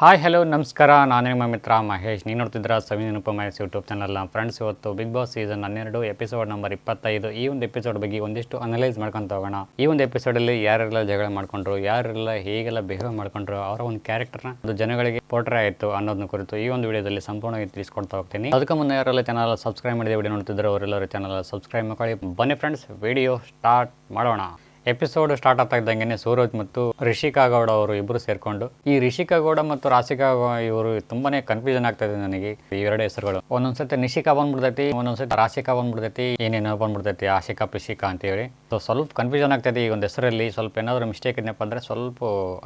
Hi hello ನಮಸ್ಕಾರ. ನಾನು ನಿಮ್ಮ ಮಿತ್ರ ಮಹೇಶ್. ನೀವು ನೋಡ್ತಿದ್ರ ಸವಿನ್ ಉಪಮಹೇಶ್ ಯೂಟ್ಯೂಬ್ ಚಾನಲ್ನ ಫ್ರೆಂಡ್ಸ್ ಇವತ್ತು ಬಿಗ್ ಬಾಸ್ ಸೀಸನ್ ಹನ್ನೆರಡು ಎಪಿಸೋಡ್ ನಂಬರ್ ಇಪ್ಪತ್ತೈದು. ಈ ಒಂದು ಎಪಿಸೋಡ್ ಬಗ್ಗೆ ಒಂದಿಷ್ಟು ಅನಲೈಸ್ ಮಾಡ್ಕೊಂತ ಹೋಗೋಣ. ಈ ಒಂದು ಎಪಿಸೋಡಲ್ಲಿ ಯಾರೆಲ್ಲ ಜಗಳ ಮಾಡ್ಕೊಂಡ್ರು, ಯಾರೆಲ್ಲ ಹೇಗೆಲ್ಲ ಬಿಹೇವ್ ಮಾಡ್ಕೊಂಡ್ರು, ಅವರ ಒಂದು ಕ್ಯಾರೆಕ್ಟರ್ನ ಅದು ಜನಗಳಿಗೆ ಪೋರ್ಟ್ರೇ ಆಯಿತು ಅನ್ನೋದನ್ನ ಕುರಿತು ಈ ಒಂದು ವಿಡಿಯೋದಲ್ಲಿ ಸಂಪೂರ್ಣವಾಗಿ ತಿಳಿಸ್ಕೊಡ್ತಾ ಹೋಗ್ತೀನಿ. ಅದಕ್ಕೆ ಮುನ್ನ ಯಾರೆಲ್ಲ ಚಾನಲ್ ಸಬ್ಸ್ಕ್ರೈಬ್ ಮಾಡಿದ ವಿಡಿಯೋ ನೋಡ್ತಿದ್ರು ಅವರೆಲ್ಲರೂ ಚಾನಲ್ ಸಬ್ಸ್ಕ್ರೈಬ್ ಮಾಡ್ಕೊಳ್ಳಿ. ಬನ್ನಿ ಫ್ರೆಂಡ್ಸ್ ವಿಡಿಯೋ ಸ್ಟಾರ್ಟ್ ಮಾಡೋಣ. ಎಪಿಸೋಡ್ ಸ್ಟಾರ್ಟ್ ಆಗ್ತಾ ಇದ್ದಂಗೆ ಸೂರಜ್ ಮತ್ತು ರಿಷಿಕಾ ಗೌಡ ಅವರು ಇಬ್ಬರು ಸೇರ್ಕೊಂಡು. ಈ ರಿಷಿಕಾ ಗೌಡ ಮತ್ತು ರಾಸಿಕಾ ಇವರು ತುಂಬಾನೇ ಕನ್ಫ್ಯೂಷನ್ ಆಗ್ತಾ ಇದೆ ನನಗೆ. ಈ ಎರಡು ಹೆಸರುಗಳು. ಒಂದೊಂದ್ಸತಿ ನಿಶಿಕಾ ಬಂದ್ಬಿಡ್ತೈತಿ, ಒಂದೊಂದ್ಸತಿ ರಾಶಿಕಾ ಬಂದ್ಬಿಡ್ತೈತಿ, ಏನೇನೋ ಬಂದ್ಬಿಡ್ತೈತಿ, ಆಶಿಕಾ, ಪಿಶಿಕಾ ಅಂತ ಹೇಳಿ. ಸೊ ಸ್ವಲ್ಪ ಕನ್ಫ್ಯೂಷನ್ ಆಗ್ತೈತಿ ಈ ಒಂದು ಹೆಸರಲ್ಲಿ. ಸ್ವಲ್ಪ ಏನಾದರೂ ಮಿಸ್ಟೇಕ್ ಇದೆಯಪ್ಪ ಅಂದರೆ ಸ್ವಲ್ಪ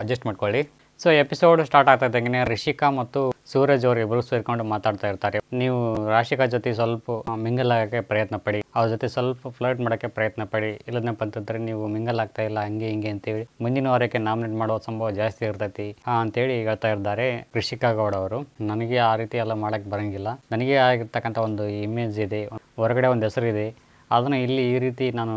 ಅಡ್ಜಸ್ಟ್ ಮಾಡ್ಕೊಳ್ಳಿ. ಸೊ ಎಪಿಸೋಡ್ ಸ್ಟಾರ್ಟ್ ಆಗ್ತಾ ಇದ್ದಂಗೆ ರಿಷಿಕಾ ಮತ್ತು ಸೂರಜ್ ಅವರು ಇಬ್ಬರು ಸೇರ್ಕೊಂಡು ಮಾತಾಡ್ತಾ ಇರ್ತಾರೆ. ನೀವು ರಾಶಿಕಾ ಜೊತೆ ಸ್ವಲ್ಪ ಮಿಂಗಲ್ ಆಗಕ್ಕೆ ಪ್ರಯತ್ನ ಪಡಿ. ಅವ್ರ ಜೊತೆ ಸ್ವಲ್ಪ ಫ್ಲರ್ಟ್ ಮಾಡೋಕ್ಕೆ ಪ್ರಯತ್ನ ಪಡಿ. ಇಲ್ಲದಪ್ಪ ಅಂತಂದ್ರೆ ನೀವು ಮಿಂಗಲ್ ಆಗ್ತಾ ಇಲ್ಲ, ಹಂಗೆ ಹಿಂಗೆ ಅಂತೇಳಿ. ಮುಂದಿನ ವಾರಕ್ಕೆ ನಾಮಿನೇಟ್ ಮಾಡೋ ಸಂಭವ ಜಾಸ್ತಿ ಇರ್ತೈತಿ. ಹಾ ಅಂತೇಳಿ ಹೇಳ್ತಾ ಇದ್ದಾರೆ ರಿಷಿಕಾ ಗೌಡ ಅವರು. ನನಗೆ ಆ ರೀತಿ ಎಲ್ಲ ಮಾಡಕ್ಕೆ ಬರಂಗಿಲ್ಲ. ನನಗೆ ಆಗಿರ್ತಕ್ಕಂಥ ಒಂದು ಇಮೇಜ್ ಇದೆ. ಹೊರಗಡೆ ಒಂದು ಹೆಸರು ಇದೆ ಅದನ್ನು ಇಲ್ಲಿ ಈ ರೀತಿ ನಾನು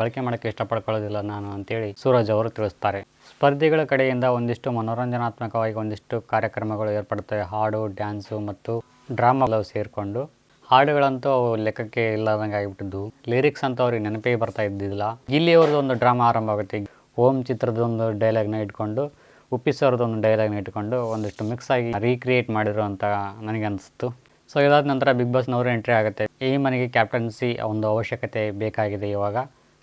ಬಳಕೆ ಮಾಡೋಕ್ಕೆ ಇಷ್ಟಪಡ್ಕೊಳ್ಳೋದಿಲ್ಲ ನಾನು ಅಂತೇಳಿ ಸೂರಜ್ ಅವರು ತಿಳಿಸ್ತಾರೆ. ಸ್ಪರ್ಧಿಗಳ ಕಡೆಯಿಂದ ಒಂದಿಷ್ಟು ಮನೋರಂಜನಾತ್ಮಕವಾಗಿ ಒಂದಿಷ್ಟು ಕಾರ್ಯಕ್ರಮಗಳು ಏರ್ಪಡ್ತವೆ ಹಾಡು, ಡ್ಯಾನ್ಸು ಮತ್ತು ಡ್ರಾಮಾಗಳು ಸೇರಿಕೊಂಡು. ಹಾಡುಗಳಂತೂ ಅವು ಲೆಕ್ಕಕ್ಕೆ ಇಲ್ಲದಂಗೆ ಆಗಿಬಿಟ್ಟಿದ್ದು. ಲಿರಿಕ್ಸ್ ಅಂತ ಅವ್ರಿಗೆ ನೆನಪಿಗೆ ಬರ್ತಾ ಇದ್ದಿಲ್ಲ ಇಲ್ಲಿ ಅವ್ರದ್ದು ಒಂದು ಡ್ರಾಮಾ ಆರಂಭ ಆಗುತ್ತೆ. ಓಂ ಚಿತ್ರದ ಒಂದು ಡೈಲಾಗ್ನ ಇಟ್ಕೊಂಡು ಉಪ್ಪಿಸ್ ಅವ್ರದ್ದು ಒಂದು ಡೈಲಾಗ್ನ ಇಟ್ಕೊಂಡು ಒಂದಿಷ್ಟು ಮಿಕ್ಸ್ ಆಗಿ ರೀಕ್ರಿಯೇಟ್ ಮಾಡಿರೋ ಅಂತ ನನಗೆ ಅನಿಸ್ತು. ಸೊ ಇದಾದ ನಂತರ ಬಿಗ್ ಬಾಸ್ನವರು ಎಂಟ್ರಿ ಆಗುತ್ತೆ. ಈ ಮನೆಗೆ ಕ್ಯಾಪ್ಟನ್ಸಿ ಒಂದು ಅವಶ್ಯಕತೆ ಬೇಕಾಗಿದೆ ಇವಾಗ.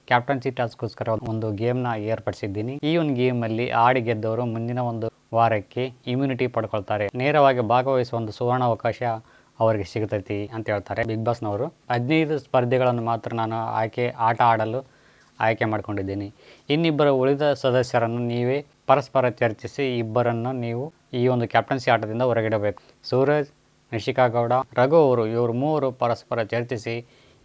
ಕ್ಯಾಪ್ಟನ್ಸಿ ಟಾಸ್ಕ್ಗೋಸ್ಕರ ಒಂದು ಗೇಮ್ನ ಏರ್ಪಡಿಸಿದ್ದೀನಿ. ಈ ಒಂದು ಗೇಮಲ್ಲಿ ಆಡಿ ಗೆದ್ದವರು ಮುಂದಿನ ಒಂದು ವಾರಕ್ಕೆ ಇಮ್ಯುನಿಟಿ ಪಡ್ಕೊಳ್ತಾರೆ. ನೇರವಾಗಿ ಭಾಗವಹಿಸುವ ಒಂದು ಸುವರ್ಣ ಅವಕಾಶ ಅವರಿಗೆ ಸಿಗ್ತೈತಿ ಅಂತ ಹೇಳ್ತಾರೆ ಬಿಗ್ ಬಾಸ್ನವರು ಹದಿನೈದು ಸ್ಪರ್ಧೆಗಳನ್ನು ಮಾತ್ರ ನಾನು ಆಯ್ಕೆ, ಆಟ ಆಡಲು ಆಯ್ಕೆ ಮಾಡಿಕೊಂಡಿದ್ದೀನಿ. ಇನ್ನಿಬ್ಬರು ಉಳಿದ ಸದಸ್ಯರನ್ನು ನೀವೇ ಪರಸ್ಪರ ಚರ್ಚಿಸಿ ಇಬ್ಬರನ್ನು ನೀವು ಈ ಒಂದು ಕ್ಯಾಪ್ಟನ್ಸಿ ಆಟದಿಂದ ಹೊರಗಿಡಬೇಕು. ಸೂರಜ್ ನಿಶಿಕಾ ಗೌಡ ರಘು ಅವರು ಇವರು ಮೂವರು ಪರಸ್ಪರ ಚರ್ಚಿಸಿ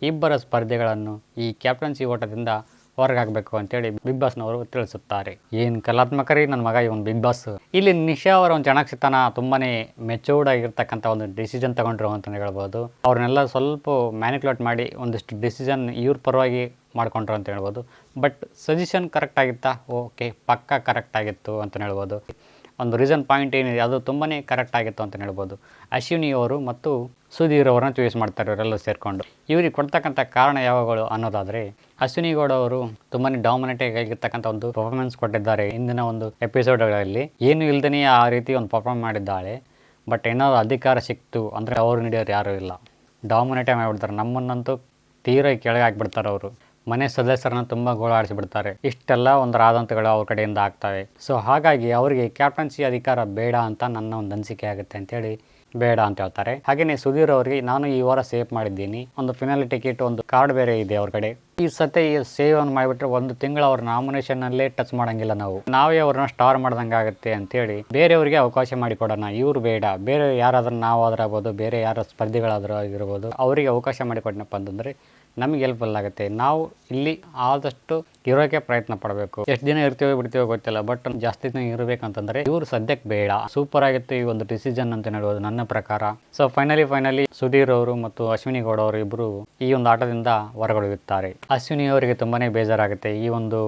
ಇಬ್ಬರ ಸ್ಪರ್ಧೆಗಳನ್ನು ಈ ಕ್ಯಾಪ್ಟನ್ಸಿ ಓಟದಿಂದ ಹೊರಗಾಗಬೇಕು ಅಂತೇಳಿ ಬಿಗ್ ಬಾಸ್ನವರು ತಿಳಿಸುತ್ತಾರೆ. ಏನು ಕಲಾತ್ಮಕ ರೀ ನನ್ನ ಮಗ ಇವನು ಬಿಗ್ ಬಾಸ್? ಇಲ್ಲಿ ನಿಶಾ ಅವರ ಒಂದು ಚಣಕ್ಷಿತನ ತುಂಬಾನೇ ಮೆಚೂರ್ಡ್ ಆಗಿರ್ತಕ್ಕಂಥ ಒಂದು ಡಿಸಿಷನ್ ತಗೊಂಡ್ರು ಅಂತಲೇ ಹೇಳ್ಬೋದು. ಅವ್ರನ್ನೆಲ್ಲ ಸ್ವಲ್ಪ ಮ್ಯಾನಿಕ್ಯುಲೇಟ್ ಮಾಡಿ ಒಂದಿಷ್ಟು ಡಿಸಿಷನ್ ಇವ್ರ ಪರವಾಗಿ ಮಾಡ್ಕೊಂಡ್ರು ಅಂತ ಹೇಳ್ಬೋದು. ಬಟ್ ಸಜೆಷನ್ ಕರೆಕ್ಟ್ ಆಗಿತ್ತಾ? ಓಕೆ ಪಕ್ಕ ಕರೆಕ್ಟ್ ಆಗಿತ್ತು ಅಂತಲೇ ಹೇಳ್ಬೋದು. ಒಂದು ರೀಸನ್ ಪಾಯಿಂಟ್ ಏನಿದೆ, ಅದು ತುಂಬಾ ಕರೆಕ್ಟ್ ಆಗಿತ್ತು ಅಂತ ಹೇಳ್ಬೋದು. ಅಶ್ವಿನಿ ಅವರು ಮತ್ತು ಸುಧೀರ್ ಅವರನ್ನ ಚಾಯ್ಸ್ ಮಾಡ್ತಾರೆ ಇವರೆಲ್ಲ ಸೇರಿಕೊಂಡು. ಇವರಿಗೆ ಕೊಡ್ತಕ್ಕಂಥ ಕಾರಣ ಯಾವಾಗಳು ಅನ್ನೋದಾದರೆ, ಅಶ್ವಿನಿ ಗೌಡ ಅವರು ತುಂಬಾ ಡಾಮಿನೇಟ್ ಆಗಿರ್ತಕ್ಕಂಥ ಒಂದು ಪರ್ಫಾರ್ಮೆನ್ಸ್ ಕೊಟ್ಟಿದ್ದಾರೆ. ಇಂದಿನ ಒಂದು ಎಪಿಸೋಡ್ಗಳಲ್ಲಿ ಏನು ಇಲ್ದೇ ಆ ರೀತಿ ಒಂದು ಪರ್ಫಾರ್ಮ್ ಮಾಡಿದ್ದಾಳೆ. ಬಟ್ ಏನಾದರೂ ಅಧಿಕಾರ ಸಿಕ್ತು ಅಂದರೆ ಅವರು ನಡೆಯೋರು ಯಾರೂ ಇಲ್ಲ. ಡಾಮಿನೇಟೇ ಮಾಡಿಬಿಡ್ತಾರೆ. ನಮ್ಮನ್ನಂತೂ ತೀರ ಕೆಳಗೆ ಹಾಕ್ಬಿಡ್ತಾರೆ ಅವರು. ಮನೆ ಸದಸ್ಯರನ್ನ ತುಂಬ ಗೋಳಾಡಿಸಿಬಿಡ್ತಾರೆ. ಇಷ್ಟೆಲ್ಲ ಒಂದು ರಾದಂತಗಳು ಅವ್ರ ಕಡೆಯಿಂದ ಆಗ್ತವೆ. ಸೊ ಹಾಗಾಗಿ ಅವರಿಗೆ ಕ್ಯಾಪ್ಟನ್ಸಿ ಅಧಿಕಾರ ಬೇಡ ಅಂತ ನನ್ನ ಒಂದು ಅನಿಸಿಕೆ ಆಗುತ್ತೆ ಅಂತೇಳಿ ಬೇಡ ಅಂತ ಹೇಳ್ತಾರೆ. ಹಾಗೆಯೇ ಸುಧೀರ್ ಅವರಿಗೆ ನಾನು ಈ ವಾರ ಸೇವ್ ಮಾಡಿದ್ದೀನಿ. ಒಂದು ಫಿನಾಲಿ ಟಿಕೆಟ್ ಒಂದು ಕಾರ್ಡ್ ಬೇರೆ ಇದೆ ಅವ್ರ ಕಡೆ. ಈ ಸತಿ ಅನ್ನು ಮಾಡಿಬಿಟ್ರೆ ಒಂದು ತಿಂಗಳು ಅವ್ರ ನಾಮಿನೇಷನ್ ಅಲ್ಲೇ ಟಚ್ ಮಾಡಂಗಿಲ್ಲ ನಾವು. ನಾವೇ ಅವ್ರನ್ನ ಸ್ಟಾರ್ ಮಾಡ್ದಂಗೆ ಆಗುತ್ತೆ ಅಂತೇಳಿ ಬೇರೆಯವರಿಗೆ ಅವಕಾಶ ಮಾಡಿಕೊಡೋಣ ಇವ್ರು ಬೇಡ. ಬೇರೆ ಯಾರಾದ್ರೂ ನಾವು ಆದ್ರಾಗ್ಬೋದು ಬೇರೆ ಯಾರ ಸ್ಪರ್ಧಿಗಳಾದ್ರೂ ಆಗಿರ್ಬೋದು, ಅವರಿಗೆ ಅವಕಾಶ ಮಾಡಿಕೊಡ್ನಪ್ಪ ಅಂತಂದ್ರೆ ನಮಗೆ ಹೆಲ್ಪ್ಫುಲ್ ಆಗುತ್ತೆ ನಾವು ಇಲ್ಲಿ ಆದಷ್ಟು ಇರೋಕೆ ಪ್ರಯತ್ನ ಪಡಬೇಕು. ಎಷ್ಟು ದಿನ ಇರ್ತೀವೋ ಬಿಡ್ತೀವೋ ಗೊತ್ತಿಲ್ಲ ಬಟ್ ಜಾಸ್ತಿ ದಿನ ಇರಬೇಕಂತಂದ್ರೆ ಇವರು ಸದ್ಯಕ್ಕೆ ಬೇಡ. ಸೂಪರ್ ಆಗಿತ್ತು ಈ ಒಂದು ಡಿಸಿಷನ್ ಅಂತ ಹೇಳ್ಬೋದು ನನ್ನ ಪ್ರಕಾರ. ಸೊ ಫೈನಲಿ ಫೈನಲಿ ಸುಧೀರ್ ಅವರು ಮತ್ತು ಅಶ್ವಿನಿ ಗೌಡ ಅವರು ಇಬ್ಬರು ಈ ಒಂದು ಆಟದಿಂದ ಹೊರಗುಳಿಯುತ್ತಾರೆ ಅಶ್ವಿನಿ ಅವರಿಗೆ ತುಂಬಾನೇ ಬೇಜಾರಾಗುತ್ತೆ ಈ ಒಂದು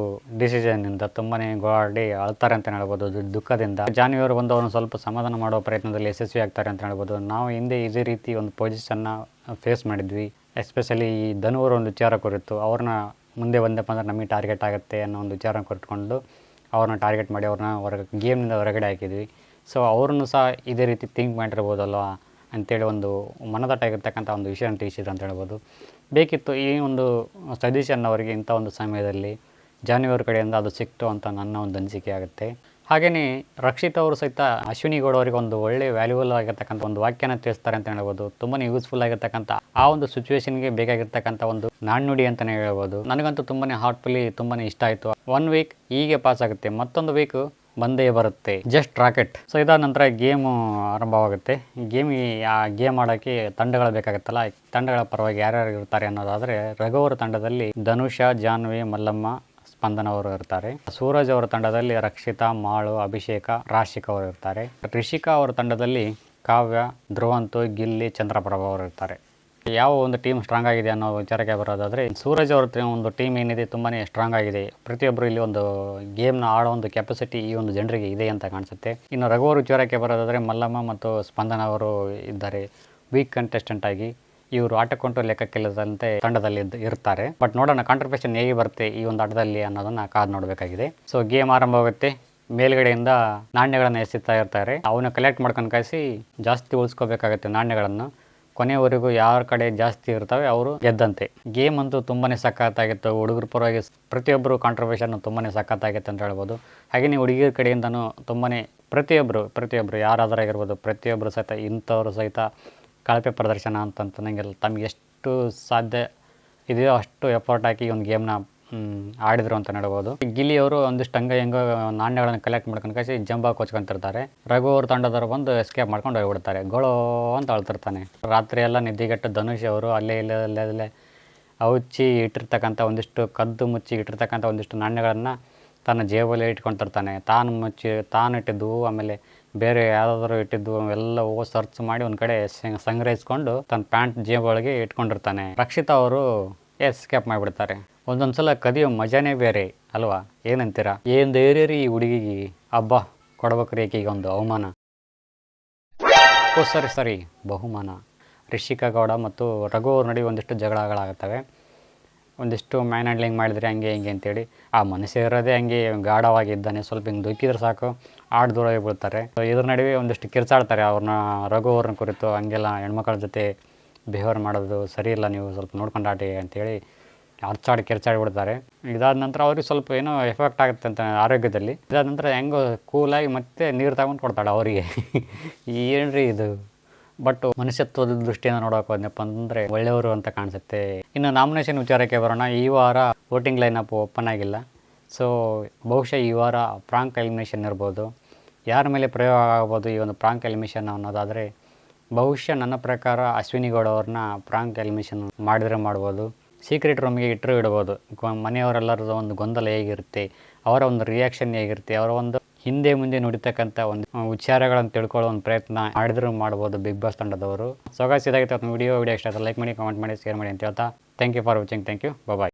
ಡಿಸಿಷನ್ ಇಂದ. ತುಂಬಾನೇ ಗೋಳಾಡಿ ಅಳ್ತಾರೆ ಅಂತ ಹೇಳ್ಬೋದು ದುಃಖದಿಂದ. ಜಾನ್ವಿ ಅವರು ಬಂದು ಅವ್ರನ್ನ ಸ್ವಲ್ಪ ಸಮಾಧಾನ ಮಾಡುವ ಪ್ರಯತ್ನದಲ್ಲಿ ಯಶಸ್ವಿ ಆಗ್ತಾರೆ ಅಂತ ಹೇಳ್ಬೋದು. ನಾವು ಹಿಂದೆ ಇದೇ ರೀತಿ ಒಂದು ಪೊಸಿಷನ್ನ ಫೇಸ್ ಮಾಡಿದ್ವಿ. ಎಸ್ಪೆಷಲಿ ಈ ಧನುವರ ಒಂದು ವಿಚಾರ ಕುರಿತು ಅವ್ರನ್ನ ಮುಂದೆ ಬಂದಪ್ಪ ಅಂದ್ರೆ ನಮಗೆ ಟಾರ್ಗೆಟ್ ಆಗುತ್ತೆ ಅನ್ನೋ ಒಂದು ವಿಚಾರ ಕುರಿತುಕೊಂಡು ಅವ್ರನ್ನ ಟಾರ್ಗೆಟ್ ಮಾಡಿ ಅವ್ರನ್ನ ಹೊರಗೆ ಗೇಮ್ನಿಂದ ಹೊರಗಡೆ ಹಾಕಿದ್ವಿ. ಸೊ ಅವ್ರನ್ನು ಸಹ ಇದೇ ರೀತಿ ಥಿಂಕ್ ಮಾಡಿರ್ಬೋದಲ್ವ ಅಂತೇಳಿ ಒಂದು ಮನದಾಟ ಆಗಿರ್ತಕ್ಕಂಥ ಒಂದು ವಿಷಯನ ತಿಳಿಸಿದ್ರು ಅಂತ ಹೇಳ್ಬೋದು. ಬೇಕಿತ್ತು ಈ ಒಂದು ಸಜೆಷನ್ ಅವರಿಗೆ ಇಂಥ ಒಂದು ಸಮಯದಲ್ಲಿ ಜಾನುವಾರು ಕಡೆಯಿಂದ ಅದು ಸಿಕ್ತು ಅಂತ ನನ್ನ ಒಂದು ಅನಿಸಿಕೆ ಆಗುತ್ತೆ. ಹಾಗೆಯೇ ರಕ್ಷಿತ್ ಅವರು ಸಹಿತ ಅಶ್ವಿನಿ ಗೌಡ ಅವರಿಗೆ ಒಂದು ಒಳ್ಳೆ ವ್ಯಾಲ್ಯೂಬಲ್ ಆಗಿರ್ತಕ್ಕಂಥ ಒಂದು ವಾಕ್ಯನ ತಿಳಿಸ್ತಾರೆ ಅಂತ ಹೇಳ್ಬೋದು. ತುಂಬಾ ಯೂಸ್ಫುಲ್ ಆಗಿರ್ತಕ್ಕಂಥ ಆ ಒಂದು ಸಿಚುವೇಶನ್ಗೆ ಬೇಕಾಗಿರ್ತಕ್ಕಂಥ ಒಂದು ನಾಣ್ಣುಡಿ ಅಂತಲೇ ಹೇಳ್ಬೋದು. ನನಗಂತೂ ತುಂಬಾ ಹಾರ್ಟ್ಫುಲಿ ತುಂಬಾ ಇಷ್ಟ ಆಯಿತು. ಒನ್ ವೀಕ್ ಹೀಗೆ ಪಾಸ್ ಆಗುತ್ತೆ. ಮತ್ತೊಂದು ವೀಕ್ ಬಂದೇ ಬರುತ್ತೆ. ಜಸ್ಟ್ ರಾಕೆಟ್ ಸೊ ಇದಾದ ನಂತರ ಗೇಮು ಆರಂಭವಾಗುತ್ತೆ. ಗೇಮ್ ಆ ಗೇಮ್ ಆಡೋಕ್ಕೆ ತಂಡಗಳು ಬೇಕಾಗುತ್ತಲ್ಲ ತಂಡಗಳ ಪರವಾಗಿ ಯಾರ್ಯಾರು ಇರ್ತಾರೆ ಅನ್ನೋದಾದರೆ ರಘುವರ ತಂಡದಲ್ಲಿ ಧನುಷ, ಜಾನ್ವಿ, ಮಲ್ಲಮ್ಮ ಸ್ಪಂದನ ಅವರು ಇರ್ತಾರೆ. ಸೂರಜ್ ಅವರ ತಂಡದಲ್ಲಿ ರಕ್ಷಿತಾ, ಮಾಳು, ಅಭಿಷೇಕ, ರಾಶಿಕ್ ಅವರು ಇರ್ತಾರೆ. ರಿಷಿಕಾ ಅವರ ತಂಡದಲ್ಲಿ ಕಾವ್ಯ, ಧ್ರುವಂತು, ಗಿಲ್ಲಿ, ಚಂದ್ರಪ್ರಭ ಅವರು ಇರ್ತಾರೆ. ಯಾವ ಒಂದು ಟೀಮ್ ಸ್ಟ್ರಾಂಗ್ ಆಗಿದೆ ಅನ್ನೋ ವಿಚಾರಕ್ಕೆ ಬರೋದಾದರೆ, ಸೂರಜ್ ಅವ್ರ ಒಂದು ಟೀಮ್ ಏನಿದೆ ತುಂಬಾ ಸ್ಟ್ರಾಂಗ್ ಆಗಿದೆ. ಪ್ರತಿಯೊಬ್ಬರು ಇಲ್ಲಿ ಒಂದು ಗೇಮ್ನ ಆಡೋ ಒಂದು ಕೆಪಾಸಿಟಿ ಈ ಒಂದು ಜನರಿಗೆ ಇದೆ ಅಂತ ಕಾಣಿಸುತ್ತೆ. ಇನ್ನು ರಘುವರ ವಿಚಾರಕ್ಕೆ ಬರೋದಾದರೆ ಮಲ್ಲಮ್ಮ ಮತ್ತು ಸ್ಪಂದನ ಅವರು ಇದ್ದಾರೆ. ವೀಕ್ ಕಂಟೆಸ್ಟೆಂಟ್ ಆಗಿ ಇವರು ಆಟಕ್ಕೊಂಟು ಲೆಕ್ಕಕ್ಕಿಲ್ಲದಂತೆ ತಂಡದಲ್ಲಿ ಇರ್ತಾರೆ. ಬಟ್ ನೋಡೋಣ ಕಾಂಟ್ರಿಬ್ಯೂಷನ್ ಹೇಗೆ ಬರುತ್ತೆ ಈ ಒಂದು ಆಟದಲ್ಲಿ ಅನ್ನೋದನ್ನ ಕಾದು ನೋಡಬೇಕಾಗಿದೆ. ಸೊ ಗೇಮ್ ಆರಂಭವಾಗುತ್ತೆ. ಮೇಲ್ಗಡೆಯಿಂದ ನಾಣ್ಯಗಳನ್ನು ಎಸೆತಾ ಇರ್ತಾರೆ. ಅವನ್ನ ಕಲೆಕ್ಟ್ ಮಾಡ್ಕೊಂಡು ಕಳಿಸಿ ಜಾಸ್ತಿ ಉಳಿಸ್ಕೋಬೇಕಾಗತ್ತೆ ನಾಣ್ಯಗಳನ್ನು. ಕೊನೆಯವರೆಗೂ ಯಾರ ಕಡೆ ಜಾಸ್ತಿ ಇರ್ತವೆ ಅವರು ಗೆದ್ದಂತೆ. ಗೇಮ್ ಅಂತೂ ತುಂಬಾ ಸಖತ್ತಾಗಿತ್ತು. ಹುಡುಗರ ಪರವಾಗಿ ಪ್ರತಿಯೊಬ್ಬರು ಕಾಂಟ್ರಿಬ್ಯೂಷನ್ ತುಂಬಾ ಸಖತ್ತಾಗಿತ್ತು ಅಂತ ಹೇಳ್ಬೋದು. ಹಾಗೆಯೇ ಹುಡುಗಿಯರ ಕಡೆಯಿಂದನೂ ತುಂಬಾ ಪ್ರತಿಯೊಬ್ಬರು ಪ್ರತಿಯೊಬ್ಬರು ಯಾರಾದರೂ ಆಗಿರ್ಬೋದು ಪ್ರತಿಯೊಬ್ಬರು ಸಹಿತ ಇಂಥವ್ರು ಸಹಿತ ಕಳಪೆ ಪ್ರದರ್ಶನ ಅಂತ ನನಗೆಲ್ಲ ತಮಗೆ ಎಷ್ಟು ಸಾಧ್ಯ ಇದೆಯೋ ಅಷ್ಟು ಎಫರ್ಟ್ ಹಾಕಿ ಒಂದು ಗೇಮ್ನ ಆಡಿದ್ರು ಅಂತ ನೋಡ್ಬೋದು ಗಿಲ್ಲಿ ಅವರು ಒಂದಿಷ್ಟು ಹಂಗ ಹೆಂಗೋ ನಾಣ್ಯಗಳನ್ನು ಕಲೆಕ್ಟ್ ಮಾಡ್ಕೊಂಡು ಕಳಿಸಿ ಜಂಬ ಕೊಚ್ಕೊಂತಿರ್ತಾರೆ ರಘು ಅವ್ರ ತಂಡದವರು ಬಂದು ಎಸ್ಕೇಪ್ ಮಾಡ್ಕೊಂಡು ಹೋಗ್ಬಿಡ್ತಾರೆ. ಗೋಳೋ ಅಂತ ಅಳ್ತಿರ್ತಾನೆ. ರಾತ್ರಿ ಎಲ್ಲ ನಿದ್ದೆಗೆಟ್ಟು ಧನುಷ್ ಅವರು ಅಲ್ಲೇ ಇಲ್ಲೇ ಅಲ್ಲೇ ಅಲ್ಲೇ ಇಟ್ಟಿರ್ತಕ್ಕಂಥ ಒಂದಿಷ್ಟು ಕದ್ದು ಮುಚ್ಚಿ ಇಟ್ಟಿರ್ತಕ್ಕಂಥ ಒಂದಿಷ್ಟು ನಾಣ್ಯಗಳನ್ನು ತನ್ನ ಜೇಬಲ್ಲಿ ಇಟ್ಕೊತಿರ್ತಾನೆ ತಾನು ಮುಚ್ಚಿ, ತಾನು ಇಟ್ಟಿದ್ದು, ಆಮೇಲೆ ಬೇರೆ ಯಾವ್ದಾದ್ರು ಇಟ್ಟಿದ್ದು ಎಲ್ಲ ಹೋಗಿ ಸರ್ಚ್ ಮಾಡಿ ಒಂದು ಕಡೆ ಸಂಗ್ರಹಿಸ್ಕೊಂಡು ತನ್ನ ಪ್ಯಾಂಟ್ ಜೇಬೊಳಗೆ ಇಟ್ಕೊಂಡಿರ್ತಾನೆ. ರಕ್ಷಿತಾ ಅವರು ಎಸ್ಕೇಪ್ ಮಾಡಿಬಿಡ್ತಾರೆ. ಒಂದೊಂದ್ಸಲ ಕದಿಯೋ ಮಜಾನೇ ಬೇರೆ, ಅಲ್ವಾ? ಏನಂತೀರಾ? ಏನು ಧೈರ್ಯ ರೀ ಈ ಹುಡುಗಿಗೆ? ಹಬ್ಬ ಕೊಡ್ಬೇಕ್ರಿ ಈಗ ಒಂದು ಅವಮಾನ. ಓ, ಸರಿ ಸರಿ, ಬಹುಮಾನ. ರಿಷಿಕಾ ಗೌಡ ಮತ್ತು ರಘು ಅವ್ರ ನಡುವೆ ಒಂದಿಷ್ಟು ಜಗಳಗಳಾಗುತ್ತವೆ ಒಂದಿಷ್ಟು ಮ್ಯಾನ್ ಹ್ಯಾಂಡ್ಲಿಂಗ್ ಮಾಡಿದರೆ ಹಂಗೆ, ಹಿಂಗೆ ಅಂತೇಳಿ. ಆ ಮನುಷ್ಯ ಇರೋದೇ ಹಂಗೆ ಗಾಢವಾಗಿದ್ದಾನೆ, ಸ್ವಲ್ಪ ಹಿಂಗೆ ದುಃಖಿದ್ರೆ ಸಾಕು ಆಡ್ ದೂರ ಬೀಳ್ತಾರೆ. ಸೊ ಇದ್ರ ನಡುವೆ ಒಂದಿಷ್ಟು ಕಿರ್ಚಾಡ್ತಾರೆ ಅವ್ರನ್ನ ರಘು ಅವ್ರನ್ನ ಕುರಿತು. ಹಂಗೆಲ್ಲ ಹೆಣ್ಮಕ್ಳ ಜೊತೆ ಬಿಹೇವರ್ ಮಾಡೋದು ಸರಿ ಇಲ್ಲ, ನೀವು ಸ್ವಲ್ಪ ನೋಡ್ಕೊಂಡು ಆಟಿ ಅಂತೇಳಿ ಅರ್ಚಾಡಿ, ಕಿರ್ಚಾಡಿ ಬಿಡ್ತಾರೆ. ಇದಾದ ನಂತರ ಅವ್ರಿಗೆ ಸ್ವಲ್ಪ ಏನೋ ಎಫೆಕ್ಟ್ ಆಗುತ್ತೆ ಅಂತ ಆರೋಗ್ಯದಲ್ಲಿ. ಇದಾದ ನಂತರ ಹೆಂಗೋ ಕೂಲಾಗಿ ಮತ್ತೆ ನೀರು ತಗೊಂಡು ಕೊಡ್ತಾಳೆ ಅವರಿಗೆ. ಏನ್ರಿ ಇದು? ಬಟ್ ಮನುಷ್ಯತ್ವದ ದೃಷ್ಟಿಯಿಂದ ನೋಡೋಕೆ ಹೋದ್ನಪ್ಪ ಅಂದರೆ ಒಳ್ಳೆಯವರು ಅಂತ ಕಾಣಿಸುತ್ತೆ. ಇನ್ನು ನಾಮಿನೇಷನ್ ವಿಚಾರಕ್ಕೆ ಬರೋಣ. ಈ ವಾರ ವೋಟಿಂಗ್ ಲೈನ್ ಅಪ್ ಓಪನ್ ಆಗಿಲ್ಲ. ಸೊ ಬಹುಶಃ ಈ ವಾರ ಪ್ರಾಂಕ್ ಎಲಿಮಿನೇಷನ್ ಇರ್ಬೋದು. ಯಾರ ಮೇಲೆ ಪ್ರಯೋಗ ಆಗ್ಬೋದು ಈ ಒಂದು ಪ್ರಾಂಕ್ ಎಲಿಮಿನೇಷನ್ ಅನ್ನೋದಾದರೆ, ಬಹುಶಃ ನನ್ನ ಪ್ರಕಾರ ಅಶ್ವಿನಿ ಗೌಡ ಅವ್ರನ್ನ ಪ್ರಾಂಕ್ ಎಲಿಮಿನೇಷನ್ ಮಾಡಿದ್ರೆ ಮಾಡ್ಬೋದು. ಸೀಕ್ರೆಟ್ ರೂಮ್ಗೆ ಇಟ್ಟರೂ ಇಡ್ಬೋದು. ಮನೆಯವರೆಲ್ಲರದ ಒಂದು ಗೊಂದಲ ಹೇಗಿರುತ್ತೆ, ಅವರ ಒಂದು ರಿಯಾಕ್ಷನ್ ಹೇಗಿರುತ್ತೆ, ಅವರ ಒಂದು ಹಿಂದೆ ಮುಂದೆ ನುಡಿತಕ್ಕಂಥ ಒಂದು ವಿಚಾರಗಳನ್ನು ತಿಳ್ಕೊಳ್ಳೋ ಒಂದು ಪ್ರಯತ್ನ ಮಾಡಿದ್ರು ಮಾಡ್ಬೋದು ಬಿಗ್ ಬಾಸ್ ತಂಡದವರು. ಸೊ ಗಾಯ್ಸ್ ಇದಾಗಿತ್ತು ವಿಡಿಯೋ ವಿಡಿಯೋ ಇಷ್ಟ ಲೈಕ್ ಮಾಡಿ ಕಾಮೆಂಟ್ ಮಾಡಿ ಶೇರ್ ಮಾಡಿ ಅಂತ ಹೇಳ್ತಾ. Thank you for watching thank you bye